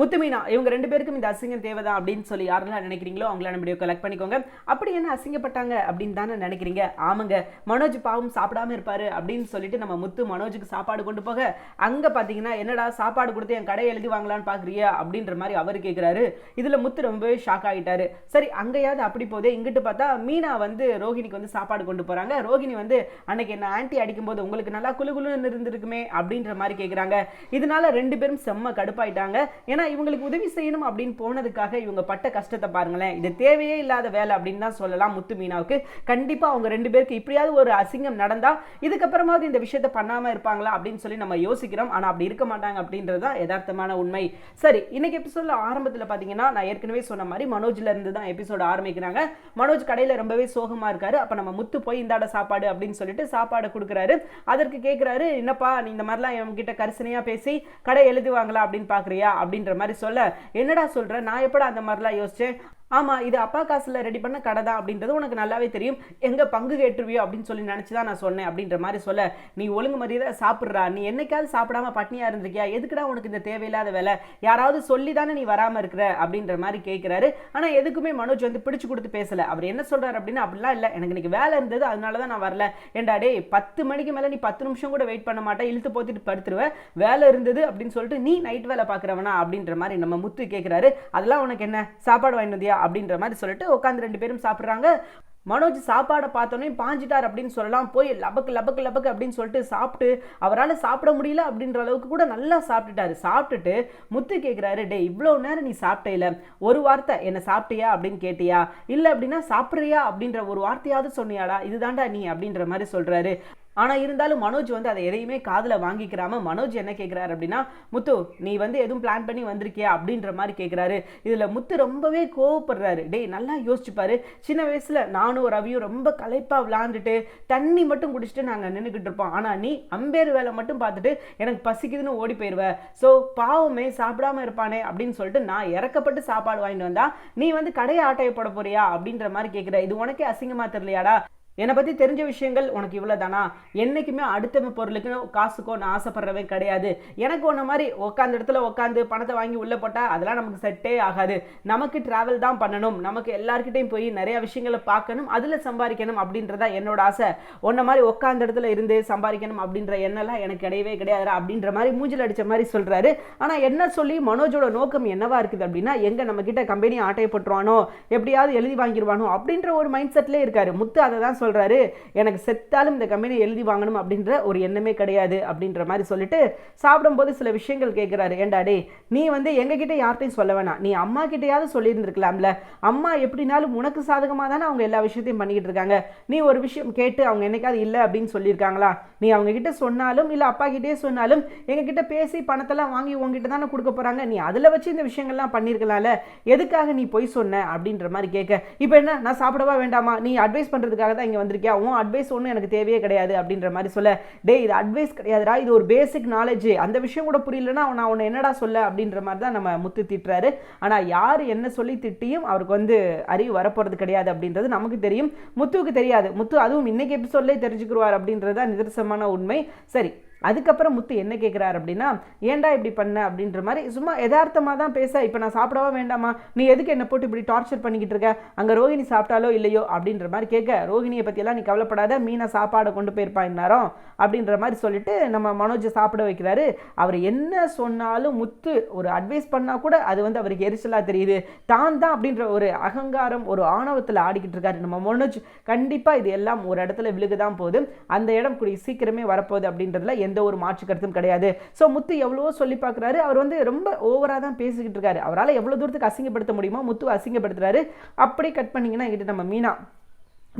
முத்து மீனா இவங்க ரெண்டு பேருக்கும் இந்த அசிங்கம் தேவைதான் அப்படின்னு சொல்லி யாரெல்லாம் நினைக்கிறீங்களோ அவங்கள நம்ம வீடியோ கலெக்ட் பண்ணிக்கோங்க. அப்படி என்ன அசிங்கப்பட்டாங்க அப்படின்னு தானே நினைக்கிறீங்க? ஆமாங்க மனோஜ் பாவம் சாப்பிடாம இருப்பாரு அப்படின்னு சொல்லிட்டு நம்ம முத்து மனோஜுக்கு சாப்பாடு கொண்டு போக அங்க பாத்தீங்கன்னா என்னடா சாப்பாடு கொடுத்து என் கடையை எழுதி வாங்கலான்னு பாக்குறியா? அப்படின்ற மாதிரி அவர் கேட்கிறாரு இதுல முத்து ரொம்பவே ஷாக் ஆகிட்டாரு சரி அங்கேயாவது அப்படி போதே இங்கிட்டு பார்த்தா மீனா வந்து ரோஹிணிக்கு வந்து சாப்பாடு கொண்டு போறாங்க. ரோஹிணி வந்து அன்னைக்கு என்ன ஆன்ட்டி அடிக்கும்போது உங்களுக்கு நல்லா குளு குளுன்னு இருந்திருக்குமே? அப்படின்ற மாதிரி கேட்குறாங்க இதனால ரெண்டு பேரும் செம்ம கடுப்பாயிட்டாங்க. ஏன்னா இவங்களுக்கு உதவி செய்யணும் அப்படின்னு போனதுக்காக இவங்க பட்ட கஷ்டத்தை பாருங்களேன். இது தேவையே இல்லாத வேலை அப்படின்னு தான் சொல்லலாம் முத்து மீனாவுக்கு. கண்டிப்பா அவங்க ரெண்டு பேருக்கு இப்படியாவது ஒரு அசிங்கம் நடந்தா இதுக்கப்புறமாவது இந்த விஷயத்த பண்ணாம இருப்பாங்களா அப்படின்னு சொல்லி நம்ம யோசிக்கிறோம். ஆனால் அப்படி இருக்க மாட்டாங்க அப்படின்றது தான் யதார்த்தமான உண்மை. சரி இன்னைக்கு எபிசோட ஆரம்பத்துல பாத்தீங்கன்னா நான் ஏற்கனவே சொன்ன மாதிரி மனோஜ்ல இருந்து தான் எபிசோடு ஆரம்பிக்கிறாங்க. மனோஜ் கடையில ரொம்பவே சோகமா இருக்காரு. அப்ப நம்ம முத்து போய் இந்தாட சாப்பாடு அப்படின்னு சொல்லிட்டு சாப்பாடு கொடுக்குறாரு. அதற்கு கேட்குறாரு என்னப்பா நீ இந்த மாதிரிலாம் என்கிட்ட கரிசனையா பேசி கடை எழுதுவாங்களா அப்படின்னு பார்க்குறியா அப்படின்ற மாதிரி சொல்ல என்னடா சொல்ற? நான் எப்படா அந்த மாதிரிலாம் யோசிச்சேன்? ஆமாம் இது அப்பா காசில் ரெடி பண்ண கடை தான் அப்படின்றது உனக்கு நல்லாவே தெரியும். எங்கே பங்கு கேட்டுருவியோ அப்படின்னு சொல்லி நினச்சி தான் நான் சொன்னேன் அப்படின்ற மாதிரி சொல்ல. நீ ஒழுங்கு மரியாதை சாப்பிட்றா. நீ என்னைக்காவது சாப்பிடாம பட்னியாக இருந்திருக்கியா? எதுக்குடா உனக்கு இந்த தேவையில்லாத வேலை? யாராவது சொல்லி தானே நீ வராமல் இருக்கிற அப்படின்ற மாதிரி கேட்குறாரு ஆனால் எதுக்குமே மனோஜ் வந்து பிடிச்சு கொடுத்து பேசலை. அவர் என்ன சொல்கிறார் அப்படின்னா அப்படிலாம் இல்லை. எனக்கு இன்னைக்கு வேலை இருந்தது. அதனால தான் நான் வரல. ஏண்டா டேய் பத்து மணிக்கு மேலே நீ பத்து நிமிஷம் கூட வெயிட் பண்ண மாட்டேன் இழுத்து போத்திட்டு படுத்துருவேன் வேலை இருந்தது அப்படின்னு சொல்லிட்டு நீ நைட் வேலை பார்க்குறவனா? அப்படின்ற மாதிரி நம்ம முத்து கேட்குறாரு அதெல்லாம் உனக்கு என்ன? சாப்பாடு வாங்கினதியா அப்படின்ற மாதிரி சொல்லிட்டு உட்காந்து ரெண்டு பேரும் சாப்பிட்றாங்க. மனோஜ் சாப்பாடை பார்த்தோன்னே பாஞ்சிட்டார் அப்படின்னு சொல்லலாம். போய் லபக்கு லபக்கு லபக்கு அப்படின்னு சொல்லிட்டு சாப்பிட்டு அவரால் சாப்பிட முடியல அப்படின்ற அளவுக்கு கூட நல்லா சாப்பிட்டுட்டாரு. சாப்பிட்டுட்டு முத்து கேட்குறாரு டே இவ்வளோ நேரம் நீ சாப்பிட்டே ஒரு வார்த்தை என்ன சாப்பிட்டியா? அப்படின்னு கேட்டியா. இல்லை அப்படின்னா சாப்பிட்றியா? அப்படின்ற ஒரு வார்த்தையாவது சொன்னியாடா. இதுதான்டா நீ அப்படின்ற மாதிரி சொல்கிறாரு ஆனால் இருந்தாலும் மனோஜ் வந்து அதை எதையுமே காதில் வாங்கிக்கிறாம மனோஜ் என்ன கேட்குறாரு அப்படின்னா முத்து நீ வந்து எதுவும் பிளான் பண்ணி வந்திருக்கியா? அப்படின்ற மாதிரி கேட்குறாரு இதில் முத்து ரொம்பவே கோவப்படுறாரு. டேய் நல்லா யோசிச்சுப்பாரு சின்ன வயசில் நானும் ரவியும் ரொம்ப களைப்பாக விளாண்டுட்டு தண்ணி மட்டும் குடிச்சிட்டு நாங்கள் நின்றுக்கிட்டு இருப்போம். ஆனால் நீ அம்பேர் வேலை மட்டும் பார்த்துட்டு எனக்கு பசிக்குதுன்னு ஓடி போயிடுவேன் ஸோ பாவமே சாப்பிடாம இருப்பானே அப்படின்னு சொல்லிட்டு நான் இறக்கப்பட்டு சாப்பாடு வாங்கிட்டு வந்தா நீ வந்து கடையை ஆட்டையை போட போறியா? அப்படின்ற மாதிரி கேட்குற இது உனக்கே அசிங்கமாக தெரியலையாடா? என்னை பற்றி தெரிஞ்ச விஷயங்கள் உனக்கு இவ்வளோ தானா என்றைக்குமே அடுத்த பொருளுக்கு காசுக்கோ நான் ஆசைப்படுறவன் கிடையாது. எனக்கு ஒன்று மாதிரி உட்காந்த இடத்துல உட்காந்து பணத்தை வாங்கி உள்ளே போட்டால் அதெல்லாம் நமக்கு செட்டே ஆகாது. நமக்கு ட்ராவல் தான் பண்ணணும். நமக்கு எல்லாருக்கிட்டையும் போய் நிறையா விஷயங்களை பார்க்கணும். அதில் சம்பாதிக்கணும் அப்படின்றதா என்னோட ஆசை. உன்ன மாதிரி உட்காந்த இடத்துல இருந்து சம்பாதிக்கணும் அப்படின்ற எண்ணெல்லாம் எனக்கு கிடையவே கிடையாதுடா அப்படின்ற மாதிரி மூஞ்சில் அடித்த மாதிரி சொல்கிறாரு ஆனால் என்ன சொல்லி மனோஜோட நோக்கம் என்னவா இருக்குது அப்படின்னா எங்கே நம்மக்கிட்ட கம்பெனி ஆட்டையை போட்டுருவானோ? எப்படியாவது எழுதி வாங்கிடுவானோ அப்படின்ற ஒரு மைண்ட் செட்லேயே இருக்காரு. முத்து அதை தான் சொல்கிறாரு எனக்கு செத்தாலும் இந்த கம்பெனி எழுதி வாங்கணும் அப்படின்ற ஒரு எண்ணமே கிடையாது அப்படின்ற மாதிரி சொல்லிட்டு சாப்பிடும்போது சில விஷயங்கள் கேட்குறாரு ஏண்டா டே நீ வந்து எங்ககிட்ட யார்கிட்டையும் சொல்ல வேணாம். நீ அம்மா கிட்டையாவது சொல்லியிருந்திருக்கலாம்ல. அம்மா எப்படினாலும் உனக்கு சாதகமாக தானே அவங்க எல்லா விஷயத்தையும் பண்ணிக்கிட்டு இருக்காங்க. நீ ஒரு விஷயம் கேட்டு அவங்க என்னைக்காவது இல்லை அப்படின்னு சொல்லியிருக்காங்களா? நீ அவங்க கிட்ட சொன்னாலும் இல்லை அப்பா கிட்டே சொன்னாலும் எங்ககிட்ட பேசி பணத்தெல்லாம் வாங்கி உங்ககிட்ட தானே கொடுக்க போகிறாங்க நீ அதில் வச்சு இந்த விஷயங்கள்லாம் பண்ணியிருக்கலாம்ல. எதுக்காக நீ பொய் சொன்ன? அப்படின்ற மாதிரி கேட்க இப்போ என்ன? நான் சாப்பிடவா வேண்டாமா? நீ அட்வைஸ் பண்ணுறதுக்காக தான் இங்கே வந்திருக்கியா? உன் அட்வைஸ் ஒன்றும் எனக்கு தேவையே கிடையாது அப்படின்ற மாதிரி சொல்ல டே இது அட்வைஸ் கிடையாதுடா இது ஒரு பேசிக் நாலேஜ் அந்த விஷயம் கூட புரியலன்னா நான் உன்னை என்னடா சொல்ல? அப்படின்ற மாதிரி தான் நம்ம முத்து திட்டுறாரு. ஆனால் யார் என்ன சொல்லி திட்டியும் அவருக்கு வந்து அறிவு வரப்போகிறது கிடையாது அப்படின்றது நமக்கு தெரியும். முத்துவுக்கு தெரியாது. முத்து அதுவும் இன்னைக்கு எபிசோட்லேயே தெரிஞ்சுக்குருவார் அப்படின்றது தான் நிதர்சனமான உண்மை. சரி அதுக்கப்புறம் முத்து என்ன கேட்குறாரு அப்படின்னா ஏன்டா இப்படி பண்ண? அப்படின்ற மாதிரி சும்மா யதார்த்தமாக தான் பேச இப்போ நான் சாப்பிடவா வேண்டாமா? நீ எதுக்கு என்னை போட்டு இப்படி டார்ச்சர் பண்ணிக்கிட்டு இருக்க? அங்கே ரோஹிணி சாப்பிட்டாலோ இல்லையோ? அப்படின்ற மாதிரி கேட்க ரோஹிணியை பற்றியெல்லாம் நீ கவலைப்படாத மீனை சாப்பாடை கொண்டு போயிருப்பா இந்நேரம் அப்படின்ற மாதிரி சொல்லிட்டு நம்ம மனோஜை சாப்பிட வைக்கிறாரு. அவர் என்ன சொன்னாலும் முத்து ஒரு அட்வைஸ் பண்ணால் கூட அது வந்து அவருக்கு எரிச்சலாக தெரியுது. தான் தான் அப்படின்ற ஒரு அகங்காரம் ஒரு ஆணவத்தில் ஆடிக்கிட்டு இருக்காரு. நம்ம மனோஜ் கண்டிப்பாக இது எல்லாம் ஒரு இடத்துல விழுகுதான் போகுது. அந்த இடம் கூடிய சீக்கிரமே வரப்போகுது அப்படின்றதுல எந்த ஒரு மாற்று கருத்தும் கிடையாது. ஸோ முத்து எவ்வளவோ சொல்லி பார்க்குறாரு. அவர் வந்து ரொம்ப ஓவராக தான் பேசிக்கிட்டு இருக்காரு. அவரால் எவ்வளோ தூரத்துக்கு அசிங்கப்படுத்த முடியுமோ முத்து அசிங்கப்படுத்துறாரு. அப்படி கட் பண்ணிங்கன்னா எங்கிட்ட நம்ம மீனா.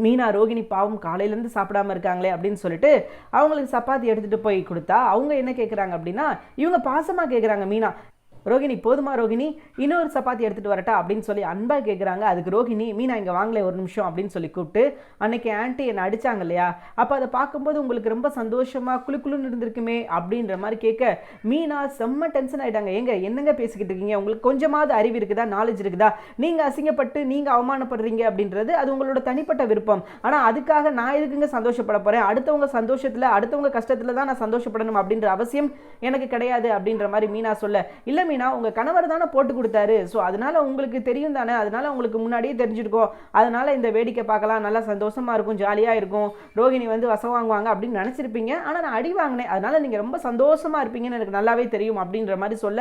மீனா ரோகிணி பாவம் காலையிலேருந்து சாப்பிடாம இருக்காங்களே அப்படின்னு சொல்லிட்டு அவங்களுக்கு சப்பாத்தி எடுத்துகிட்டு போய் கொடுத்தா அவங்க என்ன கேட்குறாங்க அப்படின்னா இவங்க பாசமாக கேட்குறாங்க மீனா. ரோகிணி போதுமா ரோகிணி? இன்னொரு சப்பாத்தி எடுத்துகிட்டு வரட்டா? அப்படின்னு சொல்லி அன்பாக கேட்குறாங்க அதுக்கு ரோகிணி மீனா இங்கே வாங்கல ஒரு நிமிஷம் அப்படின்னு சொல்லி கூப்பிட்டு அன்னைக்கு ஆன்ட்டி என்னை அடிச்சாங்க இல்லையா? அப்போ அதை பார்க்கும்போது உங்களுக்கு ரொம்ப சந்தோஷமாக குளு குளுன்னு இருந்திருக்குமே அப்படின்ற மாதிரி கேட்க மீனா செம்ம டென்ஷன் ஆகிட்டாங்க ஏங்க என்னங்க பேசிக்கிட்டு இருக்கீங்க? உங்களுக்கு கொஞ்சமாவது அறிவு இருக்குதா? நாலேஜ் இருக்குதா? நீங்கள் அசிங்கப்பட்டு நீங்கள் அவமானப்படுறீங்க அப்படின்றது அது உங்களோட தனிப்பட்ட விருப்பம். ஆனால் அதுக்காக நான் எதுக்குங்க சந்தோஷப்பட போகிறேன் அடுத்தவங்க சந்தோஷத்தில் அடுத்தவங்க கஷ்டத்தில் தான் நான் சந்தோஷப்படணும் அப்படின்ற அவசியம் எனக்கு கிடையாது அப்படின்ற மாதிரி மீனா சொல்ல இல்லை மீனா உங்கள் கணவர் தானே போட்டு கொடுத்தாரு. ஸோ அதனால உங்களுக்கு தெரியும் தானே? அதனால உங்களுக்கு முன்னாடியே தெரிஞ்சிருக்கோம். அதனால இந்த வேடிக்கை பார்க்கலாம். நல்லா சந்தோஷமாக இருக்கும் ஜாலியாக இருக்கும். ரோகிணி வந்து வசம் வாங்குவாங்க அப்படின்னு நினச்சிருப்பீங்க. ஆனால் நான் அடி வாங்கினேன். அதனால நீங்கள் ரொம்ப சந்தோஷமாக இருப்பீங்கன்னு எனக்கு நல்லாவே தெரியும் அப்படின்ற மாதிரி சொல்ல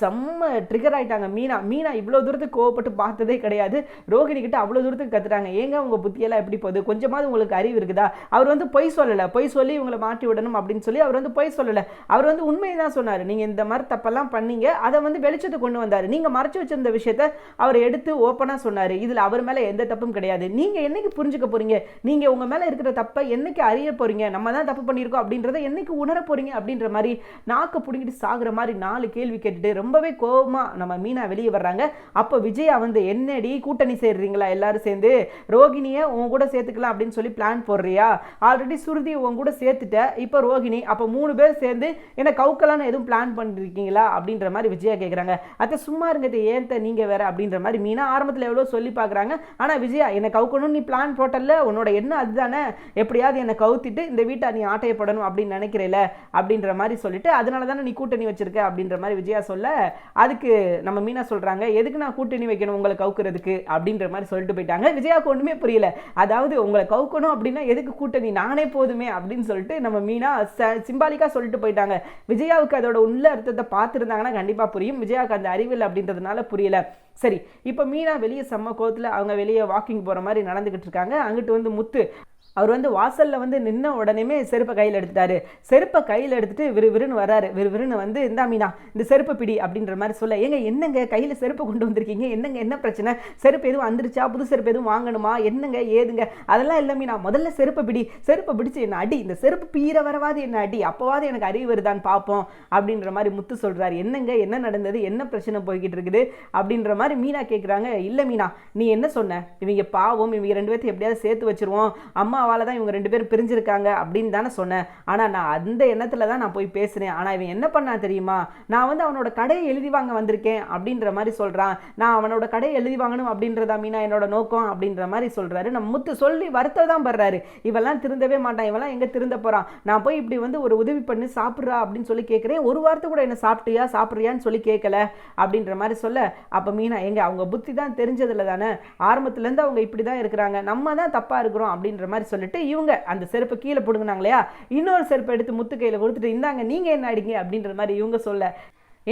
செம்ம ட்ரிகர் ஆகிட்டாங்க மீனா. மீனா இவ்வளோ தூரத்துக்கு கோவப்பட்டு பார்த்ததே கிடையாது. ரோகிணி கிட்ட அவ்வளோ தூரத்துக்கு கத்துறாங்க ஏங்க உங்கள் புத்தியெல்லாம் எப்படி போகுது? கொஞ்சமாவது உங்களுக்கு அறிவு இருக்குதா? அவர் வந்து பொய் சொல்லலை. பொய் சொல்லி இவங்களை மாட்டி விடணும் அப்படின்னு சொல்லி அவர் வந்து பொய் சொல்லலை. அவர் வந்து உண்மையை தான் சொன்னார். நீங்கள் இந்த மாதிரி தப்பெல்லாம் பண்ணீங்க. அதை வந்து வெளிச்சத்தை கொண்டு வந்தார். நீங்கள் மறைச்சு வச்சிருந்த விஷயத்த அவர் எடுத்து ஓப்பனாக சொன்னார். இதில் அவர் மேலே எந்த தப்பும் கிடையாது. நீங்கள் என்னைக்கு புரிஞ்சுக்க போகிறீங்க நீங்கள் உங்கள் மேலே இருக்கிற தப்பை என்னைக்கு அறிய போகிறீங்க நம்ம தான் தப்பு பண்ணியிருக்கோம் அப்படின்றத என்னைக்கு உணர போகிறீங்க அப்படின்ற மாதிரி நாக்கு பிடிங்கிட்டு சாகுற மாதிரி நாலு கேள்வி கேட்டுட்டு ரொம்பவே கோபமாக நம்ம மீனா வெளியே வர்றாங்க. அப்போ விஜயா வந்து என்னடி கூட்டணி சேர்றீங்களா எல்லாரும் சேர்ந்து? ரோகிணியை உன் கூட சேர்த்துக்கலாம் அப்படின்னு சொல்லி பிளான் போடுறியா? ஆல்ரெடி சுருதி உன் கூட சேர்த்துட்ட. இப்போ ரோகிணி அப்போ மூணு பேர் சேர்ந்து என்ன கவுக்கலான்னு எதுவும் பிளான் பண்ணிருக்கீங்களா? அப்படின்ற மாதிரி விஜயா கேட்குறாங்க அத்தை சும்மா இருங்க ஏன்த்த நீங்கள் வேற? அப்படின்ற மாதிரி மீனா ஆரம்பத்தில் எவ்வளோ சொல்லி பார்க்குறாங்க ஆனால் விஜயா என்னை கவுக்கணும்னு நீ பிளான் போட்டல உன்னோட எண்ணம் அதுதானே? எப்படியாவது என்னை கவுத்திட்டு இந்த வீட்டை நீ ஆட்டையப்படணும் அப்படின்னு நினைக்கிறேல? அப்படின்ற மாதிரி சொல்லிட்டு அதனால தானே நீ கூட்டணி வச்சிருக்க? அப்படின்ற மாதிரி விஜயா சொல்ல அதுக்கு நம்ம மீனா சொல்கிறாங்க எதுக்கு நான் கூட்டணி வைக்கணும் உங்களை கவுக்குறதுக்கு? அப்படின்ற மாதிரி சொல்லிட்டு போயிட்டாங்க. விஜயாவுக்கு ஒன்றுமே புரியல. அதாவது உங்களை கவுக்கணும் அப்படின்னா எதுக்கு கூட்டணி? நானே போதுமே அப்படின்னு சொல்லிட்டு நம்ம மீனா சிம்பாலிக்கா சொல்லிட்டு போயிட்டாங்க. விஜயாவுக்கு அதோட உள்ள அர்த்தத்தை பார்த்துருந்தாங்கன்னா கண்டிப்பாக புரியும். விஜயாவுக்கு அந்த அறிவியல் அப்படின்றதுனால புரியல. சரி இப்போ மீனா வெளியே செம்ம கோத்தில் அவங்க வெளியே வாக்கிங் போகிற மாதிரி நடந்துக்கிட்டு இருக்காங்க. அங்கிட்டு வந்து முத்து அவர் வந்து வாசலில் வந்து நின்ன உடனேமே செருப்பை கையில் எடுத்துட்டாரு. செருப்பை கையில் எடுத்துட்டு விறுவிறுன்னு வராரு விறுவிறுன்னு வந்து இந்தா மீனா இந்த செருப்பை பிடி அப்படின்ற மாதிரி சொல்ல. ஏங்க என்னங்க? கையில் செருப்பை கொண்டு வந்திருக்கீங்க? என்னங்க? என்ன பிரச்சனை? செருப்பு எதுவும் வந்துருச்சா? புது செருப்பு எதுவும் வாங்கணுமா? என்னங்க? ஏதுங்க? அதெல்லாம் இல்லை மீனா. முதல்ல செருப்பை பிடி. செருப்பை பிடிச்சி என்ன அடி? இந்த செருப்பு பீர வரவாது என்ன அடி? அப்போவாது எனக்கு அறிவு வருதான்னு பார்ப்போம் அப்படின்ற மாதிரி முத்து சொல்கிறார் என்னங்க? என்ன நடந்தது? என்ன பிரச்சனை போய்கிட்டு இருக்குது? அப்படின்ற மாதிரி மீனா கேட்குறாங்க இல்லை மீனா நீ என்ன சொன்ன? இவங்க பாவம். இவங்க ரெண்டு பேர்த்தையும் எப்படியாவது சேர்த்து வச்சிருவோம். அம்மாவால் தான் இவங்க ரெண்டு பேரும் பிரிஞ்சிருக்காங்க அப்படின்னு தானே சொன்னேன். ஆனால் நான் அந்த எண்ணத்தில் தான் நான் போய் பேசுனேன் ஆனால் இவன் என்ன பண்ணா தெரியுமா? நான் வந்து அவனோட கடையை எழுதி வாங்க வந்திருக்கேன் அப்படின்ற மாதிரி சொல்கிறான் நான் அவனோட கடையை எழுதி வாங்கணும் அப்படின்றதா மீனா என்னோட நோக்கம் அப்படின்ற மாதிரி சொல்கிறாரு நம்ம முத்து சொல்லி வருத்தம் தான் படுறாரு. இவெல்லாம் திருந்தவே மாட்டான். இவெல்லாம் எங்கே திருந்த போகிறான் நான் போய் இப்படி வந்து ஒரு உதவி பண்ணி சாப்பிட்றா அப்படின்னு சொல்லி கேட்குறேன் ஒரு வாரத்தை கூட என்ன சாப்பிட்டியா சாப்பிட்றியான்னு சொல்லி கேட்கல அப்படின்ற மாதிரி சொல்ல அப்போ மீனா எங்க அவங்க புத்தி தான் தெரிஞ்சதில்ல தானே? ஆரம்பத்துலேருந்து அவங்க இப்படி தான் இருக்கிறாங்க. நம்ம தான் தப்பாக இருக்கிறோம் அப்படின்ற மாதிரி சொல்லிட்டு இவங்க அந்த செருப்பை கீழே பிடுங்கினாங்க இல்லையா? இன்னொரு செருப்பை எடுத்து முத்து கையில் கொடுத்துட்டு இந்தாங்க நீங்கள் என்ன அடிங்க அப்படின்ற மாதிரி இவங்க சொல்ல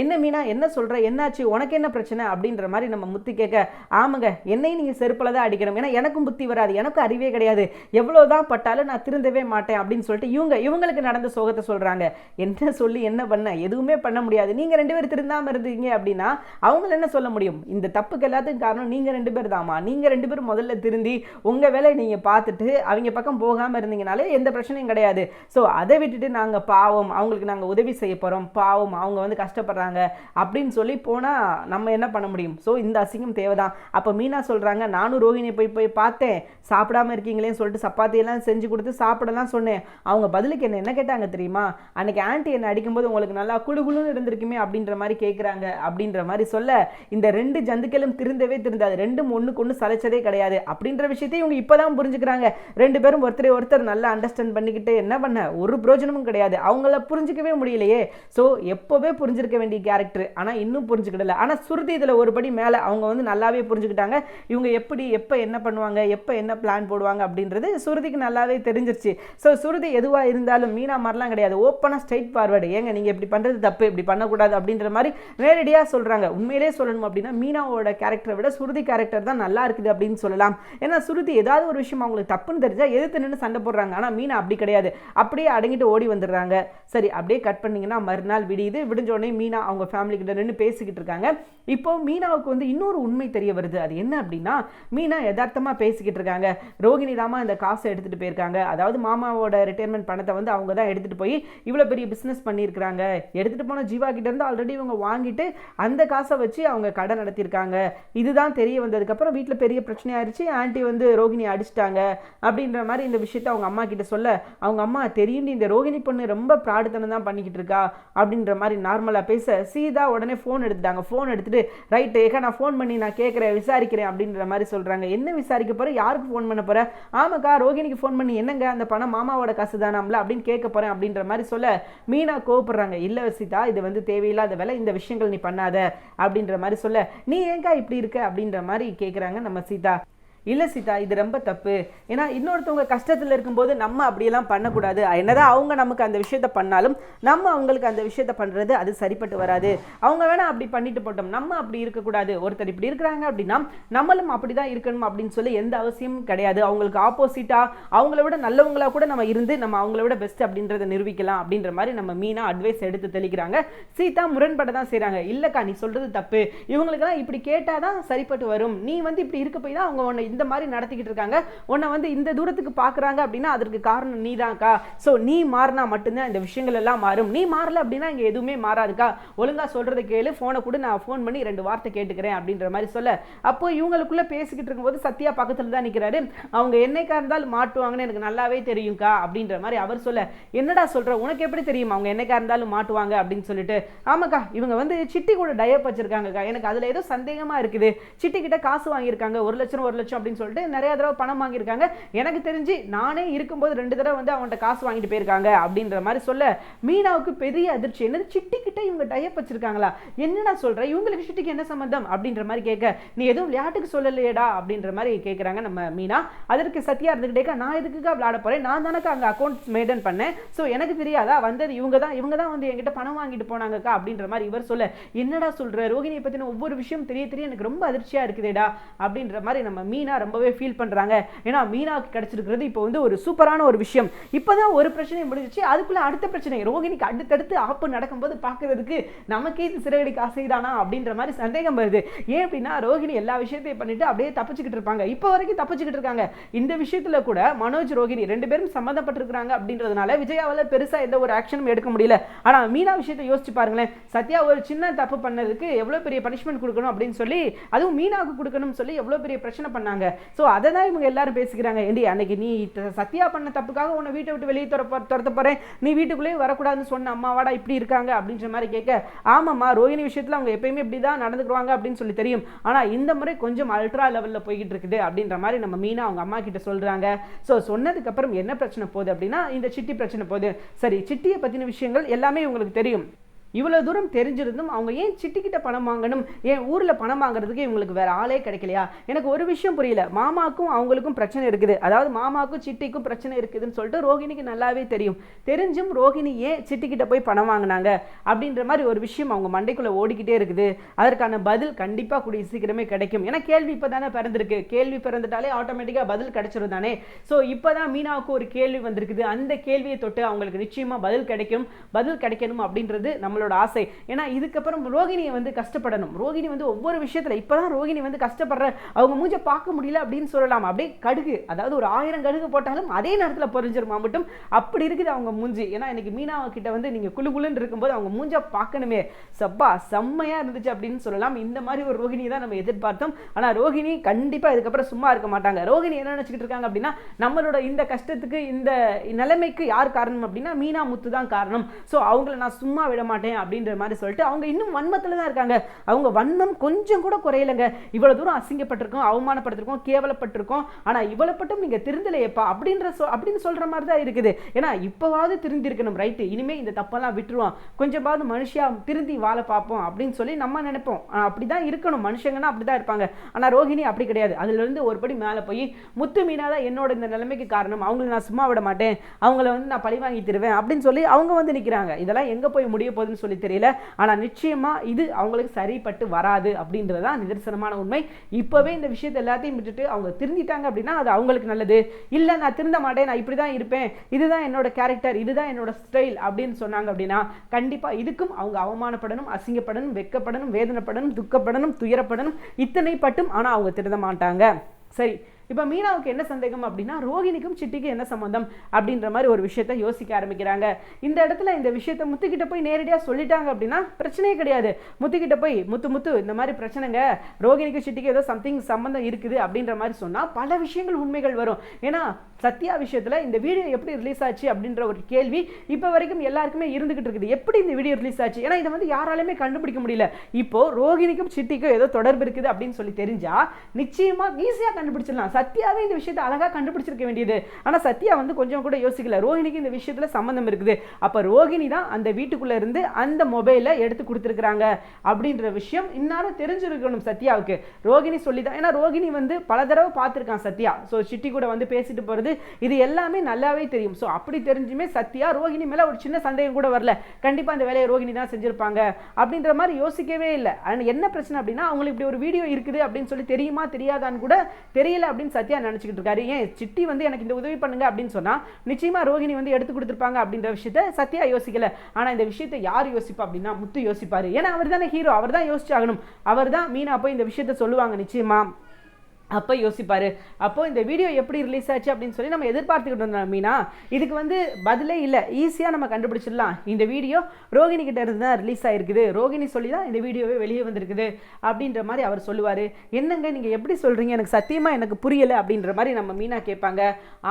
என்ன மீனா என்ன சொல்கிற என்னாச்சு உனக்கு என்ன பிரச்சனை அப்படின்ற மாதிரி நம்ம முத்தி கேட்க ஆமாங்க என்னையும் நீங்கள் செருப்பில் தான் அடிக்கணும். ஏன்னா எனக்கும் புத்தி வராது எனக்கும் அறிவே கிடையாது. எவ்வளோ தான் பட்டாலும் நான் திருந்தவே மாட்டேன் அப்படின்னு சொல்லிட்டு இவங்க இவங்களுக்கு நடந்த சோகத்தை சொல்கிறாங்க என்ன சொல்லி என்ன பண்ண? எதுவுமே பண்ண முடியாது. நீங்கள் ரெண்டு பேர் திருந்தாமல் இருந்தீங்க அப்படின்னா அவங்கள என்ன சொல்ல முடியும்? இந்த தப்புக்கு எல்லாத்துக்கும் காரணம் நீங்கள் ரெண்டு பேர் தாமா நீங்கள் ரெண்டு பேரும் முதல்ல திருந்தி உங்கள் வேலையை நீங்கள் பார்த்துட்டு அவங்க பக்கம் போகாமல் இருந்தீங்கனாலே எந்த பிரச்சனையும் கிடையாது. ஸோ அதை விட்டுட்டு நாங்கள் பாவம் அவங்களுக்கு நாங்கள் உதவி செய்ய போகிறோம் பாவம் அவங்க வந்து கஷ்டப்படுறாங்க அப்படின்னு சொல்லி போனால் நம்ம என்ன பண்ண முடியும்? ஸோ இந்த அசிங்கம் தேவைதான். அப்போ மீனா சொல்கிறாங்க நானும் ரோஹிணியை போய் போய் பார்த்தேன். சாப்பிடாம இருக்கீங்களேன்னு சொல்லிட்டு சப்பாத்தியெல்லாம் செஞ்சு கொடுத்து சாப்பிடலாம் சொன்னேன். அவங்க பதிலுக்கு என்ன என்ன கேட்டாங்க தெரியுமா? அன்னைக்கு ஆன்ட்டி என்னை அடிக்கும்போது உங்களுக்கு நல்லா குழுகுழுன்னு இருந்திருக்குமே அப்படின்ற மாதிரி கேட்குறாங்க அப்படின்ற மாதிரி சொல்ல இந்த ரெண்டு ஜந்துக்களும் திருந்தவே திருந்தாது. ரெண்டும் ஒன்றுக்கு ஒன்று சலைச்சதே கிடையாது. அப்படின்ற விஷயத்தையும் இவங்க இப்போ தான் புரிஞ்சுக்கிறாங்க. ரெண்டு பேரும் ஒருத்தரை ஒருத்தர் நல்லா அண்டர்ஸ்டாண்ட் பண்ணிக்கிட்டு என்ன பண்ண? ஒரு பிரயோஜனமும் கிடையாது. அவங்கள புரிஞ்சிக்கவே முடியலையே. ஸோ எப்போவே புரிஞ்சிருக்க வேண்டிய கேரக்டர் ஆனால் இன்னும் புரிஞ்சுக்கிடல. ஆனால் சுருதி இதில் ஒரு படி மேலே அவங்க வந்து நல்லாவே புரிஞ்சுக்கிட்டாங்க. இவங்க எப்படி எப்போ என்ன பண்ணுவாங்க எப்போ என்ன பிளான் போடுவாங்க அப்படின்றது சுருதிக்கு நல்லாவே தெரிஞ்சிருச்சு. ஸோ சுருதி எதுவாக இருந்தாலும் மீனா மாதிரிலாம் கிடையாது. ஓப்பனாக ஸ்ட்ரைட் ஃபார்வர்டு ஏங்க நீங்கள் இப்படி பண்ணுறது தப்பு இப்படி பண்ணக்கூடாது அப்படின்ற மாதிரி நேரடியாக சொல்கிறாங்க உண்மையிலே சொல்லணும் அப்படின்னா மீனாவோட கேரக்டரை விட சுருதி கேரக்டர் தான் நல்லா இருக்குது அப்படின்னு சொல்லலாம். ஏன்னா சுருதி ஏதாவது ஒரு விஷயம் அவங்களுக்கு தப்புன்னு தெரிஞ்சா எதிர்த்து நின்று சண்டை போடுறாங்க. ஆனால் மீனா அப்படி கிடையாது. அப்படியே அடங்கிட்டு ஓடி வந்துடுறாங்க. சரி அப்படியே கட் பண்ணீங்கன்னா மறுநாள் விடியுது. விடிஞ்சோடனே மீனா அவங்க ஃபேமிலிக்கிட்ட நின்று பேசிக்கிட்டு இருக்காங்க. இப்போ மீனாவுக்கு வந்து இன்னொரு உண்மை தெரிய வருது. அது என்ன அப்படின்னா மீனா யதார்த்தமாக பேசிக்கிட்டு இருக்காங்க. ரோகிணி தாமா இந்த காசை எடுத்துகிட்டு போயிருக்காங்க. அதாவது மாமாவோட ரிட்டையர்மெண்ட் பணத்தை வந்து அவங்க தான் எடுத்துகிட்டு போய் இவ்வளோ பெரிய பிஸ்னஸ் பண்ணியிருக்கிறாங்க. எடுத்துகிட்டு போன ஜீவா கிட்ட இருந்து ஆல்ரெடி இவங்க வாங்கிட்டு அந்த காசை வச்சு அவங்க கடை நடத்தியிருக்காங்க. இதுதான் தெரிய வந்ததுக்கப்புறம் வீட்டில் பெரிய பிரச்சனை ஆயிடுச்சு ஆன்ட்டி வந்து ரோகிணி அடிச்சிட்டாங்க அப்படின்ற மாதிரி இந்த விஷயத்த அவங்க அம்மா கிட்ட சொல்ல அவங்க அம்மா தெரியும் இந்த ரோகிணி பொண்ணு ரொம்ப பிராடுத்தனம் தான் பண்ணிக்கிட்டு இருக்கா அப்படின்ற மாதிரி நார்மலாக பேச சீதா உடனே ஃபோன் எடுத்துட்டாங்க. ஃபோன் எடுத்துட்டு ரைட்டு ஏக்கா நான் ஃபோன் பண்ணி நான் கேட்குறேன் விசாரிக்கிறேன் அப்படின்ற மாதிரி சொல்கிறாங்க என்ன விசாரிக்க போகிறேன் யாருக்கு ஃபோன் பண்ண போகிறேன் ஆமாக்கா ரோகிணிக்கு ஃபோன் பண்ணி என்னங்க அந்த பணம் மாமாவோட காசு தானாம்ல அப்படின்னு கேட்க போகிறேன் அப்படின்ற மாதிரி சொல்ல மீனா கோவப்படுறாங்க. இல்லை சீதா இது வந்து தேவையில்லாத வேலை இந்த விஷயங்கள் நீ பண்ணாத அப்படின்ற மாதிரி சொல்ல நீ ஏங்கா இப்படி இருக்க? அப்படின்ற மாதிரி கேட்குறாங்க நம்ம சீதா. இல்லை சீதா இது ரொம்ப தப்பு. ஏன்னா இன்னொருத்தவங்க கஷ்டத்தில் இருக்கும்போது நம்ம அப்படியெல்லாம் பண்ணக்கூடாது. என்னதான் அவங்க நமக்கு அந்த விஷயத்த பண்ணாலும் நம்ம அவங்களுக்கு அந்த விஷயத்த பண்ணுறது அது சரிப்பட்டு வராது. அவங்க வேணால் அப்படி பண்ணிட்டு போட்டோம். நம்ம அப்படி இருக்கக்கூடாது. ஒருத்தர் இப்படி இருக்கிறாங்க அப்படின்னா நம்மளும் அப்படி தான் இருக்கணும் அப்படின்னு சொல்லி எந்த அவசியமும் கிடையாது. அவங்களுக்கு ஆப்போசிட்டாக அவங்கள விட நல்லவங்களா கூட நம்ம இருந்து நம்ம அவங்கள விட பெஸ்ட் அப்படின்றத நிரூபிக்கலாம் அப்படின்ற மாதிரி நம்ம மீனா அட்வைஸ் எடுத்து தெளிக்கிறாங்க. சீதா முரண்பட தான் செய்கிறாங்க இல்லைக்கா நீ சொல்கிறது தப்பு. இவங்களுக்கெல்லாம் இப்படி கேட்டால் தான் சரிப்பட்டு வரும். நீ வந்து இப்படி இருக்க போய் தான் அவங்க உன்னை இந்த மாதிரி நடத்திக்கிட்டு இருக்காங்க. உன்னை வந்து இந்த தூரத்துக்கு பார்க்குறாங்க அப்படின்னா அதற்கு காரணம் நீ தான்க்கா ஸோ நீ மாறினா மட்டும்தான் இந்த விஷயங்கள் எல்லாம் மாறும். நீ மாறல அப்படின்னா இங்கே எதுவுமே மாறாதுக்கா. ஒழுங்கா சொல்கிறத கேளு ஃபோனை கூட நான் ஃபோன் பண்ணி ரெண்டு வார்த்தை கேட்டுக்கிறேன் அப்படின்ற மாதிரி சொல்ல. அப்போ இவங்களுக்குள்ளே பேசிக்கிட்டு இருக்கும்போது சத்யா பக்கத்தில் தான் நிற்கிறாரு அவங்க என்னைக்கா இருந்தாலும் மாட்டுவாங்கன்னு எனக்கு நல்லாவே தெரியும்க்கா அப்படின்ற மாதிரி அவர் சொல்ல. என்னடா சொல்கிற உனக்கு எப்படி தெரியும் அவங்க என்னைக்கா இருந்தாலும் மாட்டுவாங்க அப்படின்னு சொல்லிட்டு. ஆமாக்கா இவங்க வந்து சிட்டி கூட டயப் வச்சிருக்காங்கக்கா. எனக்கு அதில் ஏதோ சந்தேகமாக இருக்குது. சிட்டி கிட்ட காசு வாங்கியிருக்காங்க. ஒரு லட்சம் ஒரு லட்சம் அப்படின்னு சொல்லிட்டு நிறைய தடவை பணம் வாங்கியிருக்காங்க. எனக்கு தெரிஞ்சு நானே இருக்கும்போது ரெண்டு தடவை வந்து அவன்கிட்ட காசு வாங்கிட்டு போயிருக்காங்க அப்படின்ற மாதிரி சொல்ல மீனாவுக்கு பெரிய அதிர்ச்சி. என்னது சிட்டிக்கிட்ட இவங்க டயப் வச்சிருக்காங்களா? என்னடா சொல்ற? இவங்களுக்கு சிட்டிக்கு என்ன சம்மந்தம் அப்படின்ற மாதிரி கேட்க நீ எதுவும் விளையாட்டுக்கு சொல்லலையடா? அப்படின்ற மாதிரி கேட்குறாங்க நம்ம மீனா. அதற்கு சத்தியா இருந்துக்கிட்டே நான் எதுக்குக்கா விளையாட போறேன்? நான் தானக்கா அங்கே அக்கௌண்ட் மெயின்டைன் பண்ணேன். ஸோ எனக்கு தெரியாதா? வந்தது இவங்க தான். இவங்க தான் வந்து என்கிட்ட பணம் வாங்கிட்டு போனாங்கக்கா அப்படின்ற மாதிரி இவர் சொல்ல என்னடா சொல்ற? ரோகிணியை பற்றின ஒவ்வொரு விஷயம் தெரிய தெரிய எனக்கு ரொம்ப அதிர்ச்சியா இருக்குதேடா அப்படின்ற மாதிரி நம்ம மீனா ரொம்பவே ஃபீல் பண்றாங்க. ஏன்னா மீனாவுக்கு கிடைச்சிருக்கிறது இப்போ வந்து ஒரு சூப்பரான ஒரு விஷயம். இப்போதான் ஒரு பிரச்சனை முடிஞ்சிச்சு. அதுக்குள்ள அடுத்த பிரச்சனை. ரோகிணிக்கு அடுத்தடுத்து ஆப்பு நடக்கும்போது பார்க்குறதுக்கு நமக்கே இது சிறகடிக்கு ஆசைதானா அப்படின்ற மாதிரி சந்தேகம் வருது. ஏன் அப்படின்னா ரோகிணி எல்லா விஷயத்தையும் பண்ணிட்டு அப்படியே தப்பிச்சுக்கிட்டு இருப்பாங்க. இப்போ வரைக்கும் தப்பிச்சுக்கிட்டு இருக்காங்க. இந்த விஷயத்துல கூட மனோஜ் ரோகிணி ரெண்டு பேரும் சம்மந்தப்பட்டிருக்கிறாங்க அப்படின்றதுனால விஜயாவால பெருசா எந்த ஒரு ஆக்ஷனும் எடுக்க முடியல. ஆனா மீனா விஷயத்தை யோசிச்சு பாருங்களேன். சத்யா ஒரு சின்ன தப்பு பண்ணதுக்கு எவ்வளோ பெரிய பனிஷ்மெண்ட் கொடுக்கணும் அப்படின்னு சொல்லி அதுவும் மீனாவுக்கு கொடுக்கணும்னு சொல்லி எவ்வளோ பெரிய பிரச்சனை பண்ணாங்க. ஸோ அதை தான் இவங்க எல்லாரும் பேசிக்கிறாங்க. ஏண்டி அன்னைக்கு நீ சத்யா பண்ண தப்புக்காக உன்னை வீட்டை விட்டு வெளியே துறப்ப துரத்த போகிறேன் நீ வீட்டுக்குள்ளேயே வரக்கூடாதுன்னு சொன்ன அம்மாவாடா இப்படி இருக்காங்க அப்படின்ற மாதிரி கேட்க ஆமாம்மா ரோஹிணி விஷயத்தில் அவங்க எப்பயுமே இப்படி தான் நடந்துக்குவாங்க அப்படின்னு சொல்லி தெரியும். ஆனால் இந்த முறை கொஞ்சம் அல்ட்ரா லெவலில் போய்கிட்டு இருக்குது அப்படின்ற மாதிரி நம்ம மீனா அவங்க அம்மா கிட்ட சொல்கிறாங்க ஸோ சொன்னதுக்கப்புறம் என்ன பிரச்சனை போகுது அப்படின்னா இந்த சிட்டி பிரச்சனை போகுது. சரி சிட்டியை பற்றின விஷயங்கள் எல்லாமே உங்களுக்கு தெரியும். இவ்வளோ தூரம் தெரிஞ்சிருந்தும் அவங்க ஏன் சிட்டிக்கிட்ட பணம் வாங்கணும்? ஏன் ஊரில் பணம் வாங்குறதுக்கு இவங்களுக்கு வேறு ஆளே கிடைக்கலையா? எனக்கு ஒரு விஷயம் புரியல. மாமாக்கும் அவங்களுக்கும் பிரச்சனை இருக்குது. அதாவது மாமாக்கும் சிட்டிக்கும் பிரச்சனை இருக்குதுன்னு சொல்லிட்டு ரோஹிணிக்கு நல்லாவே தெரியும். தெரிஞ்சும் ரோகிணி ஏன் சிட்டிக்கிட்ட போய் பணம் வாங்கினாங்க? அப்படின்ற மாதிரி ஒரு விஷயம் அவங்க மண்டைக்குள்ளே ஓடிக்கிட்டே இருக்குது. அதற்கான பதில் கண்டிப்பாக கூடிய சீக்கிரமே கிடைக்கும். ஏன்னா கேள்வி இப்போ தானே பிறந்திருக்கு. கேள்வி பிறந்துட்டாலே ஆட்டோமேட்டிக்காக பதில் கிடைச்சிரும் தானே. ஸோ இப்போ தான் மீனாவுக்கு ஒரு கேள்வி வந்திருக்குது. அந்த கேள்வியை தொட்டு அவங்களுக்கு நிச்சயமாக பதில் கிடைக்கும். பதில் கிடைக்கணும் அப்படின்றது அவங்களோட ஆசை. ஏன்னா இதுக்கப்புறம் ரோகிணியை வந்து கஷ்டப்படணும். ரோகிணி வந்து ஒவ்வொரு விஷயத்தில் இப்போ தான் ரோகிணி வந்து கஷ்டப்படுற அவங்க மூஞ்ச பார்க்க முடியல அப்படின்னு சொல்லலாம். அப்படியே கடுகு. அதாவது ஒரு ஆயிரம் கடுகு போட்டாலும் அதே நேரத்தில் பொறிஞ்சிருமா மட்டும்? அப்படி இருக்குது அவங்க மூஞ்சி. ஏன்னா இன்னைக்கு மீனா கிட்ட வந்து நீங்கள் குளு குழுன்னு இருக்கும்போது அவங்க மூஞ்ச பார்க்கணுமே. சப்பா செம்மையாக இருந்துச்சு அப்படின்னு சொல்லலாம். இந்த மாதிரி ஒரு ரோகிணி தான் நம்ம எதிர்பார்த்தோம். ஆனால் ரோகிணி கண்டிப்பாக இதுக்கப்புறம் சும்மா இருக்க மாட்டாங்க. ரோகிணி என்ன நினச்சிக்கிட்டு இருக்காங்க அப்படின்னா நம்மளோட இந்த கஷ்டத்துக்கு இந்த நிலைமைக்கு யார் காரணம் அப்படின்னா மீனா முத்து தான் காரணம். ஸோ அவங்கள நான் சும்மா விட மாட்டேன். அப்படின்ற மாதிரி சொல்லிட்டு அவங்க இன்னும் வன்மத்தில் தான் இருக்காங்க. அவங்க வன்மம் கொஞ்சம் கூட குறையலைங்க. இவ்வளோ தூரம் அசிங்கப்பட்டிருக்கோம் அவமானப்பட்டிருக்கோம் கேவலப்பட்டிருக்கோம். ஆனால் இவ்வளோ பட்டும் நீங்கள் திருந்தலையப்பா அப்படின்ற சொ அப்படின்னு சொல்கிற மாதிரி தான் இருக்குது. ஏன்னா இப்போவாவது திருந்திருக்கணும் ரைட்டு இனிமேல் இந்த தப்பெல்லாம் விட்டுருவோம். கொஞ்சமாவது மனுஷியா திருந்தி வாழ பார்ப்போம் அப்படின்னு சொல்லி நம்ம நினைப்போம். அப்படி அப்படிதான் இருக்கணும். மனுஷங்கன்னா அப்படிதான் இருப்பாங்க. ஆனால் ரோஹிணி அப்படி கிடையாது. அதுலேருந்து ஒரு படி மேலே போய் முத்து மீனா தான் என்னோட இந்த நிலைமைக்கு காரணம். அவங்கள நான் சும்மா விட மாட்டேன். அவங்கள வந்து நான் பழி வாங்கி தருவேன் அப்படின்னு சொல்லி அவங்க வந்து நிற்கிறாங்க இதெல்லாம் எங்கே போய் முடிய போகுதுன்னு சொல்லி தெரியல. ஆனால் நிச்சயமாக இது அவங்களுக்கு சரிப்பட்டு வராது அப்படின்றது தான் நிதர்சனமான உண்மை. இப்போவே இந்த விஷயத்தை எல்லாத்தையும் விட்டுட்டு அவங்க திருந்திட்டாங்க அப்படின்னா அது அவங்களுக்கு நல்லது. இல்லை நான் திருந்த மாட்டேன் நான் இப்படி தான் இருப்பேன் இதுதான் என்னோட கேரக்டர் இதுதான் என்னோட ஸ்டைல் அப்படின்னு சொன்னாங்க அப்படின்னா கண்டிப்பாக இதுக்கும் அவங்க அவமானப்படணும் அசிங்கப்படணும் வெக்கப்படணும் வேதனைப்படணும் துக்கப்படணும் துயரப்படணும் இத்தனை பட்டும் ஆனால் அவங்க திருந்த மாட்டாங்க. சரி இப்போ மீனாவுக்கு என்ன சந்தேகம் அப்படின்னா ரோகிணிக்கும் சிட்டிக்கும் என்ன சம்மந்தம் அப்படின்ற மாதிரி ஒரு விஷயத்த யோசிக்க ஆரம்பிக்கிறாங்க. இந்த இடத்துல இந்த விஷயத்த முத்துக்கிட்ட போய் நேரடியாக சொல்லிட்டாங்க அப்படின்னா பிரச்சனையே கிடையாது. முத்துக்கிட்ட போய் முத்து முத்து இந்த மாதிரி பிரச்சனைங்க. ரோகிணிக்கு சிட்டிக்கு ஏதோ சம்திங் சம்மந்தம் இருக்குது அப்படின்ற மாதிரி சொன்னால் பல விஷயங்கள் உண்மைகள் வரும். ஏன்னா சத்யா விஷயத்தில் இந்த வீடியோ எப்படி ரிலீஸ் ஆச்சு அப்படின்ற ஒரு கேள்வி இப்போ வரைக்கும் எல்லாருக்குமே இருந்துகிட்டு இருக்குது. எப்படி இந்த வீடியோ ரிலீஸ் ஆச்சு? ஏன்னா இதை வந்து யாராலுமே கண்டுபிடிக்க முடியல. இப்போ ரோகிணிக்கும் சிட்டிக்கும் ஏதோ தொடர்பு இருக்குது அப்படின்னு சொல்லி தெரிஞ்சா நிச்சயமா ஈஸியாக கண்டுபிடிச்சிடலாம். சத்யாவே இந்த விஷயத்தை அழகாக கண்டுபிடிச்சிருக்க வேண்டியது. ஆனால் சத்யா வந்து கொஞ்சம் கூட யோசிக்கல. ரோஹிணிக்கு இந்த விஷயத்தில் சம்மந்தம் இருக்குது. அப்போ ரோகிணி தான் அந்த வீட்டுக்குள்ளே இருந்து அந்த மொபைலை எடுத்து கொடுத்துருக்குறாங்க அப்படின்ற விஷயம் இன்னாரும் தெரிஞ்சிருக்கணும் சத்யாவுக்கு. ரோகிணி சொல்லி தான் ஏன்னா ரோகிணி வந்து பல தடவை பார்த்துருக்கான் சத்யா. ஸோ சிட்டி கூட வந்து பேசிட்டு போகிறது இது எல்லாமே நல்லாவே தெரியும். ஸோ அப்படி தெரிஞ்சுமே சத்யா ரோகிணி மேலே ஒரு சின்ன சந்தேகம் கூட வரல. கண்டிப்பாக அந்த வேலையை ரோகிணி தான் செஞ்சிருப்பாங்க அப்படின்ற மாதிரி யோசிக்கவே இல்லை. அண்ட் என்ன பிரச்சனை அப்படின்னா அவங்களுக்கு இப்படி ஒரு வீடியோ இருக்குது அப்படின்னு சொல்லி தெரியுமா தெரியாதான்னு கூட தெரியல அப்படின்னு சத்யா நினச்சிக்கிட்டு இருக்காரு. ஏன் சிட்டி வந்து எனக்கு இந்த உதவி பண்ணுங்க அப்படின்னு சொன்னால் நிச்சயமாக ரோஹிணி வந்து எடுத்து கொடுத்துருப்பாங்க அப்படின்ற விஷயத்த சத்யா யோசிக்கல. ஆனால் இந்த விஷயத்தை யார் யோசிப்பா அப்படின்னா முத்து யோசிப்பாரு. ஏன்னா அவர் தானே ஹீரோ அவர் தான் யோசிச்சாகணும். அவர் தான் மீனா போய் இந்த விஷயத்த சொல்லுவாங்க நிச்சயமா. அப்போ யோசிப்பார். அப்போ இந்த வீடியோ எப்படி ரிலீஸ் ஆச்சு அப்படின்னு சொல்லி நம்ம எதிர்பார்த்துக்கிட்டு இருந்தோம் மீனா. இதுக்கு வந்து பதிலே இல்லை. ஈஸியாக நம்ம கண்டுபிடிச்சிடலாம். இந்த வீடியோ ரோகிணி கிட்ட இருந்து தான் ரிலீஸ் ஆகிருக்குது ரோகிணி சொல்லி தான் இந்த வீடியோவே வெளியே வந்திருக்குது அப்படின்ற மாதிரி அவர் சொல்லுவார். என்னங்க நீங்கள் எப்படி சொல்கிறீங்க எனக்கு சத்தியமாக எனக்கு புரியலை அப்படின்ற மாதிரி நம்ம மீனா கேட்பாங்க.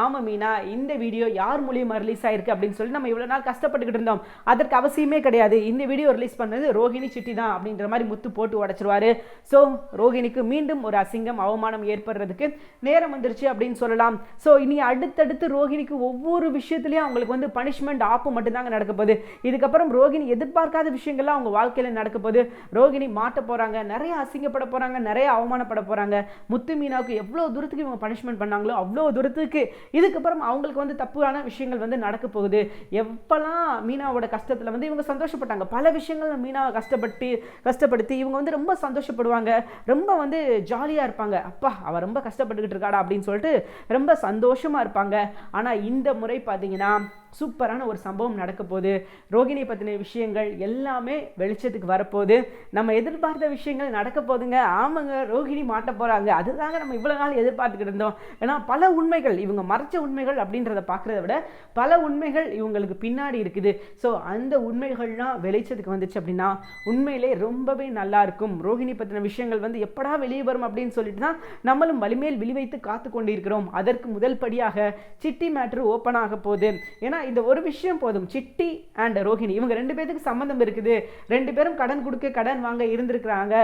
ஆமாம் மீனா இந்த வீடியோ யார் மூலியமாக ரிலீஸ் ஆயிருக்கு அப்படின்னு சொல்லி நம்ம இவ்வளோ நாள் கஷ்டப்பட்டுக்கிட்டு இருந்தோம். அதற்கு அவசியமே கிடையாது. இந்த வீடியோ ரிலீஸ் பண்ணது ரோகிணி சிட்டி தான் அப்படின்ற மாதிரி முத்து போட்டு உடச்சிருவார். ஸோ ரோகிணிக்கு மீண்டும் ஒரு அசிங்கம் அவமானம் ஏற்படுறதுக்கு நேரம் வந்துருச்சு அப்படின்னு சொல்லலாம். ஸோ இனி அடுத்தடுத்து ரோகிணிக்கு ஒவ்வொரு விஷயத்துலையும் அவங்களுக்கு வந்து பனிஷ்மெண்ட் ஆப்பு மட்டும்தாங்க நடக்க போகுது. இதுக்கப்புறம் ரோகிணி எதிர்பார்க்காத விஷயங்கள்லாம் அவங்க வாழ்க்கையில் நடக்க போகுது. ரோகிணி மாட்ட போகிறாங்க நிறைய அசிங்கப்பட போகிறாங்க நிறைய அவமானப்பட போகிறாங்க முத்து மீனாவுக்கு எவ்வளோ தூரத்துக்கு இவங்க பனிஷ்மெண்ட் பண்ணாங்களோ அவ்வளோ தூரத்துக்கு இதுக்கப்புறம் அவங்களுக்கு வந்து தப்பான விஷயங்கள் வந்து நடக்க போகுது. எப்போல்லாம் மீனாவோட கஷ்டத்தில் வந்து இவங்க சந்தோஷப்பட்டாங்க. பல விஷயங்கள் மீனாவை கஷ்டப்பட்டு கஷ்டப்படுத்தி இவங்க வந்து ரொம்ப சந்தோஷப்படுவாங்க. ரொம்ப வந்து ஜாலியாக இருப்பாங்க. அப்பா அவள் ரொம்ப கஷ்டப்பட்டுக்கிட்டு இருக்காடா அப்படின்னு சொல்லிட்டு ரொம்ப சந்தோஷமாக இருப்பாங்க. ஆனால் இந்த முறை பார்த்தீங்கன்னா சூப்பரான ஒரு சம்பவம் நடக்க போகுது. ரோகிணி பற்றின விஷயங்கள் எல்லாமே வெளிச்சத்துக்கு வரப்போகுது. நம்ம எதிர்பார்த்த விஷயங்கள் நடக்க போதுங்க ஆமாங்க ரோகிணி மாட்ட போகிறாங்க அதுதாங்க நம்ம இவ்வளோ நாள் எதிர்பார்த்துக்கிட்டு இருந்தோம். ஏன்னா பல உண்மைகள் இவங்க மறைச்ச உண்மைகள் அப்படின்றத பார்க்குறத விட பல உண்மைகள் இவங்களுக்கு பின்னாடி இருக்குது. ஸோ அந்த உண்மைகள்லாம் வெளிச்சத்துக்கு வந்துச்சு அப்படின்னா உண்மையிலே ரொம்பவே நல்லா இருக்கும். ரோஹிணி பற்றின விஷயங்கள் வந்து எப்படா வெளியே வரும் அப்படின்னு சொல்லிட்டு தான் நம்மளும் வலிமேல் விழி வைத்து காத்து கொண்டிருக்கிறோம். அதற்கு முதல் படியாக சிட்டி மேட்ரு ஓப்பன் ஆக போகுது. ஏன்னா இந்த ஒரு விஷயம் போதும். சிட்டி அண்ட் ரோஹிணி. இவங்க ரெண்டு பேத்துக்கு சம்மந்தம் இருக்குது. ரெண்டு பேரும் கடன் கொடுக்க கடன் வாங்க இருந்திருக்கிறாங்க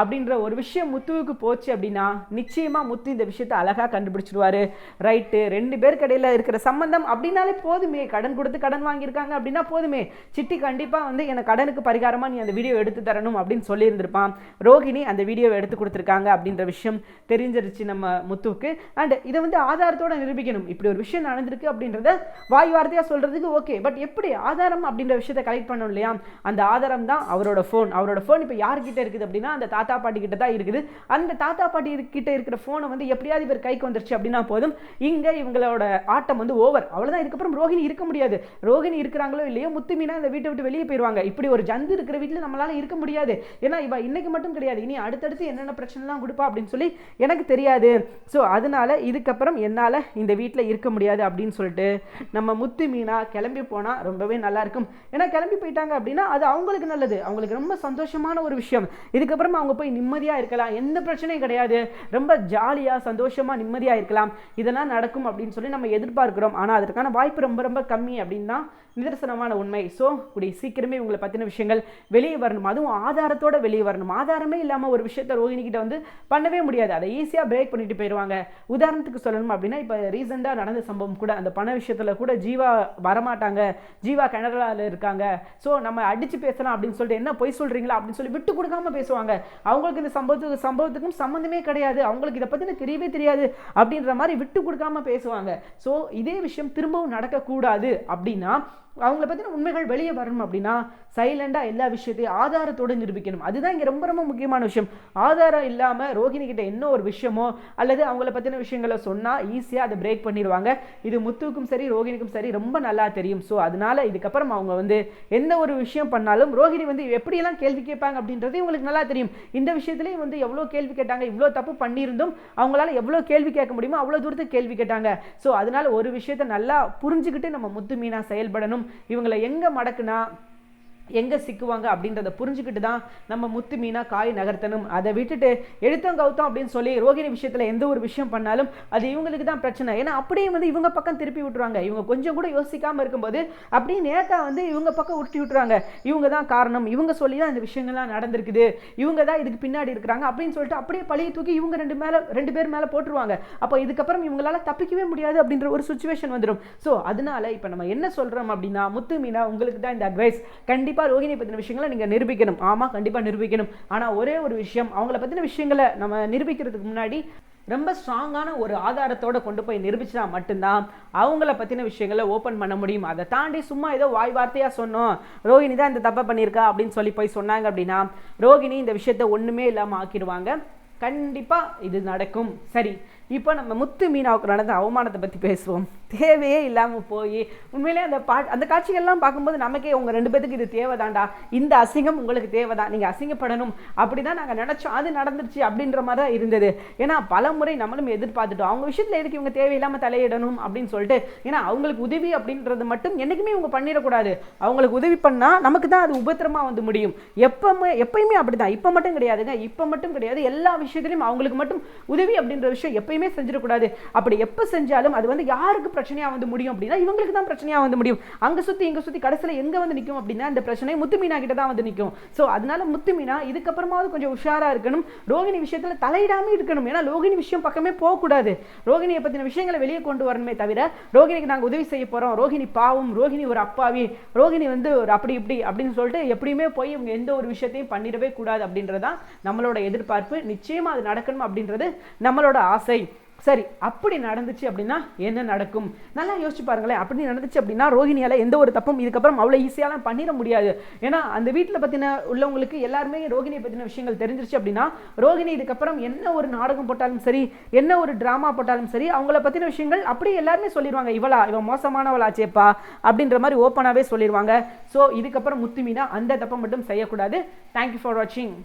அப்படின்ற ஒரு விஷயம் முத்துவுக்கு போச்சு அப்படின்னா நிச்சயமா முத்து இந்த விஷயத்தை அழகா கண்டுபிடிச்சிடுவாரு ரைட்டு ரெண்டு பேருக்கு இடையில இருக்கிற சம்மந்தம் அப்படின்னாலே போதுமே. கடன் கொடுத்து கடன் வாங்கியிருக்காங்க அப்படின்னா போதுமே. சிட்டி கண்டிப்பாக வந்து எனக்கு கடனுக்கு பரிகாரமாக நீ அந்த வீடியோ எடுத்து தரணும் அப்படின்னு சொல்லியிருந்திருப்பான். ரோஹிணி அந்த வீடியோவை எடுத்து கொடுத்துருக்காங்க அப்படின்ற விஷயம் தெரிஞ்சிருச்சு நம்ம முத்துவுக்கு. அண்ட் இதை வந்து ஆதாரத்தோட நிரூபிக்கணும். இப்படி ஒரு விஷயம் நடந்திருக்கு அப்படின்றத வாய் வார்த்தையாக சொல்றதுக்கு ஓகே பட் எப்படி ஆதாரம் அப்படின்ற விஷயத்தை கலெக்ட் பண்ணணும் இல்லையா? அந்த ஆதாரம் தான் அவரோட ஃபோன் அவரோட ஃபோன் இப்போ யார்கிட்ட இருக்குது அப்படின்னா அந்த தாத்தா பாட்டி கிட்ட தான் இருக்குது. அந்த தாத்தா பாட்டி கிட்ட இருக்கிற ஃபோனை வந்து எப்படியாவது இவர் கைக்கு வந்துருச்சு அப்படின்னா போதும். இங்க இவங்களோட ஆட்டம் வந்து ஓவர் அவ்வளவுதான். இதுக்கப்புறம் ரோஹிணி இருக்க முடியாது. ரோஹிணி இருக்கிறாங்களோ இல்லையோ முத்துமீனா இந்த வீட்டை விட்டு வெளியே போயிடுவாங்க இப்படி ஒரு ஜந்து இருக்கிற வீட்டில் நம்மளால இருக்க முடியாது. ஏன்னா இவ இன்னைக்கு மட்டும் கிடையாது. இனி அடுத்தடுத்து என்னென்ன பிரச்சனைலாம் கொடுப்பா அப்படின்னு சொல்லி எனக்கு தெரியாது. ஸோ அதனால இதுக்கப்புறம் என்னால் இந்த வீட்டில் இருக்க முடியாது அப்படின்னு சொல்லிட்டு நம்ம முத்து மீனா கிளம்பி போனால் ரொம்பவே நல்லா இருக்கும். ஏன்னா கிளம்பி போயிட்டாங்க அப்படின்னா அது அவங்களுக்கு நல்லது. அவங்களுக்கு ரொம்ப சந்தோஷமான ஒரு விஷயம். இதுக்கப்புறமா அவங்க போய் நிம்மதியாக இருக்கலாம். எந்த பிரச்சனையும் கிடையாது. ரொம்ப ஜாலியாக சந்தோஷமாக நிம்மதியாக இருக்கலாம். இதெல்லாம் நடக்கும் அப்படின்னு சொல்லி நம்ம எதிர்பார்க்கிறோம். ஆனால் அதற்கான வாய்ப்பு ரொம்ப ரொம்ப கம்மி அப்படின்னா நிதர்சனமான உண்மை. ஸோ கூடிய சீக்கிரமே உங்களை பற்றின விஷயங்கள் வெளியே வரணும். அதுவும் ஆதாரத்தோட வெளியே வரணும். ஆதாரமே இல்லாமல் ஒரு விஷயத்த ரோஹிணி கிட்ட வந்து பண்ணவே முடியாது. அதை ஈஸியாக பிரேக் பண்ணிட்டு போயிடுவாங்க உதாரணத்துக்கு சொல்லணும் அப்படின்னா இப்போ ரீசெண்டாக நடந்த சம்பவம் கூட அந்த பண விஷயத்தில் கூட ஜீவா வரமாட்டாங்க. ஜீவா கனடாவில் இருக்காங்க. ஸோ நம்ம அடித்து பேசலாம் அப்படின்னு சொல்லிட்டு என்ன பொய் சொல்கிறீங்களா அப்படின்னு சொல்லி விட்டு கொடுக்காம பேசுவாங்க. அவங்களுக்கு இந்த சம்பவத்துக்கு சம்பவத்துக்கும் சம்மந்தமே கிடையாது. அவங்களுக்கு இதை பற்றின தெரியவே தெரியாது அப்படின்ற மாதிரி விட்டு கொடுக்காம பேசுவாங்க. ஸோ இதே விஷயம் திரும்பவும் நடக்கக்கூடாது அப்படின்னா அவங்கள பற்றின உண்மைகள் வெளியே வரணும் அப்படின்னா சைலண்டாக எல்லா விஷயத்தையும் ஆதாரத்தோடு நிரூபிக்கணும். அதுதான் இங்கே ரொம்ப ரொம்ப முக்கியமான விஷயம். ஆதாரம் இல்லாமல் ரோகிணி கிட்ட என்ன ஒரு விஷயமோ அல்லது அவங்கள பற்றின விஷயங்களை சொன்னால் ஈஸியாக அதை பிரேக் பண்ணிடுவாங்க. இது முத்துவுக்கும் சரி ரோகிணிக்கும் சரி ரொம்ப நல்லா தெரியும். ஸோ அதனால் இதுக்கப்புறம் அவங்க வந்து எந்த ஒரு விஷயம் பண்ணாலும் ரோஹிணி வந்து எப்படியெல்லாம் கேள்வி கேட்பாங்க அப்படின்றது இவங்களுக்கு நல்லா தெரியும். இந்த விஷயத்துலேயும் வந்து எவ்வளோ கேள்வி கேட்டாங்க இவ்வளோ தப்பு பண்ணியிருந்தும் அவங்களால எவ்வளோ கேள்வி கேட்க முடியுமோ அவ்வளோ தூரத்துக்கு கேள்வி கேட்டாங்க. ஸோ அதனால ஒரு விஷயத்தை நல்லா புரிஞ்சுக்கிட்டு நம்ம முத்து மீனா செயல்படணும். இவங்களை எங்கே மடக்குனா எங்கே சிக்குவாங்க அப்படின்றத புரிஞ்சுக்கிட்டு தான் நம்ம முத்து மீனா காய் நகர்த்தணும். அதை விட்டுட்டு எடுத்தோம் கவுத்தோம் அப்படின்னு சொல்லி ரோகிணி விஷயத்தில் எந்த ஒரு விஷயம் பண்ணாலும் அது இவங்களுக்கு தான் பிரச்சனை. ஏன்னா அப்படியே வந்து இவங்க பக்கம் திருப்பி விட்டுருவாங்க. இவங்க கொஞ்சம் கூட யோசிக்காமல் இருக்கும்போது அப்படியே நேத்தா வந்து இவங்க பக்கம் உருட்டி விட்டுறாங்க இவங்க தான் காரணம். இவங்க சொல்லி தான் இந்த விஷயங்கள்லாம் நடந்திருக்குது. இவங்க தான் இதுக்கு பின்னாடி இருக்கிறாங்க அப்படின்னு சொல்லிட்டு அப்படியே பழைய தூக்கி இவங்க ரெண்டு மேலே ரெண்டு பேர் மேலே போட்டுருவாங்க. அப்போ இதுக்கப்புறம் இவங்களால தப்பிக்கவே முடியாது அப்படின்ற ஒரு சுச்சுவேஷன் வந்துடும் ஸோ அதனால இப்போ நம்ம என்ன சொல்கிறோம் அப்படின்னா முத்து மீனா உங்களுக்கு தான் இந்த அட்வைஸ் கண்டிப்பாக கண்டிப்பாக ரோகிணி பற்றின விஷயங்களை நீங்கள் நிரூபிக்கணும். ஆமாம் கண்டிப்பாக நிரூபிக்கணும். ஆனால் ஒரே ஒரு விஷயம் அவங்கள பற்றின விஷயங்களை நம்ம நிரூபிக்கிறதுக்கு முன்னாடி ரொம்ப ஸ்ட்ராங்கான ஒரு ஆதாரத்தோட கொண்டு போய் நிரூபிச்சா மட்டும்தான் அவங்கள பற்றின விஷயங்களை ஓப்பன் பண்ண முடியும். அதை தாண்டி சும்மா ஏதோ வாய் வார்த்தையாக சொன்னோம் ரோகிணி தான் இந்த தப்பை பண்ணியிருக்கா? அப்படின்னு சொல்லி போய் சொன்னாங்க அப்படின்னா ரோகிணி இந்த விஷயத்த ஒன்றுமே இல்லாமல் ஆக்கிடுவாங்க. கண்டிப்பாக இது நடக்கும். சரி இப்போ நம்ம முத்து மீனாவுக்கு நடந்த அவமானத்தை பற்றி பேசுவோம். தேவையே இல்லாமல் போய் உண்மையிலே அந்த பா அந்த காட்சிகள்லாம் பார்க்கும்போது நமக்கே உங்கள் ரெண்டு பேத்துக்கு இது தேவைதான்டா. இந்த அசிங்கம் உங்களுக்கு தேவைதான் நீங்கள் அசிங்கப்படணும். அப்படி தான் நாங்கள் நினச்சோம். அது நடந்துருச்சு அப்படின்ற மாதிரி தான் இருந்தது. ஏன்னா பல முறை நம்மளும் எதிர்பார்த்துட்டோம். அவங்க விஷயத்தில் எதுக்கு இவங்க தேவையில்லாமல் தலையிடணும் அப்படின்னு சொல்லிட்டு ஏன்னா அவங்களுக்கு உதவி அப்படின்றது மட்டும் என்றைக்குமே இவங்க பண்ணிடக்கூடாது. அவங்களுக்கு உதவி பண்ணால் நமக்கு தான் அது உபத்திரமாக வந்து முடியும். எப்பவுமே எப்பயுமே அப்படி தான் இப்போ மட்டும் கிடையாதுங்க. இப்போ மட்டும் கிடையாது. எல்லா விஷயத்துலையும் அவங்களுக்கு மட்டும் உதவி அப்படின்ற விஷயம் எப்பயுமே செஞ்சிடக்கூடாது. அப்படி எப்போ செஞ்சாலும் அது வந்து யாருக்கு பிரச்சனையாக வந்து முடியும் அப்படின்னா இவங்களுக்கு தான் பிரச்சனையாக வந்து முடியும். அங்கே சுற்றி இங்கே சுற்றி கடைசியில் எங்கே வந்து நிற்கும் அப்படின்னா இந்த பிரச்சனை முத்து மீனா கிட்ட தான் வந்து நிற்கும் ஸோ அதனால முத்து மீனா இதுக்கப்புறமாவது கொஞ்சம் உஷாராக இருக்கணும். ரோகிணி விஷயத்தில் தலையிடாமல் இருக்கணும். ஏன்னா ரோகிணி விஷயம் பக்கமே போகக்கூடாது. ரோகிணியை பற்றின விஷயங்களை வெளியே கொண்டு வரணுமே தவிர ரோகிணிக்கு நாங்கள் உதவி செய்ய போகிறோம் ரோகிணி பாவம் ரோகிணி ஒரு அப்பாவி. ரோகிணி வந்து ஒரு அப்படி இப்படி அப்படின்னு சொல்லிட்டு எப்படியுமே போய் இவங்க எந்த ஒரு விஷயத்தையும் பண்ணிடவே கூடாது அப்படின்றதான் நம்மளோட எதிர்பார்ப்பு. நிச்சயமாக அது நடக்கணும் அப்படின்றது நம்மளோட ஆசை. சரி அப்படி நடந்துச்சு அப்படின்னா என்ன நடக்கும்? நல்லா யோசிச்சு பாருங்களேன். அப்படி நடந்துச்சு அப்படின்னா ரோஹிணியால எந்த ஒரு தப்பும் இதுக்கப்புறம் அவ்வளோ ஈஸியாலாம் பண்ணிட முடியாது. ஏன்னா அந்த வீட்டில் பற்றின உள்ளவங்களுக்கு எல்லாருமே ரோகிணியை பற்றின விஷயங்கள் தெரிஞ்சிருச்சு அப்படின்னா ரோகிணி இதுக்கப்புறம் என்ன ஒரு நாடகம் போட்டாலும் சரி என்ன ஒரு ட்ராமா போட்டாலும் சரி அவங்கள பற்றின விஷயங்கள் அப்படியே எல்லாருமே சொல்லிடுவாங்க இவளா இவன் மோசமானவளாச்சேப்பா அப்படின்ற மாதிரி ஓப்பனாகவே சொல்லிடுவாங்க ஸோ இதுக்கப்புறம் முத்துமீனா அந்த தப்பை மட்டும் செய்யக்கூடாது. தேங்க்யூ ஃபார் வாட்சிங்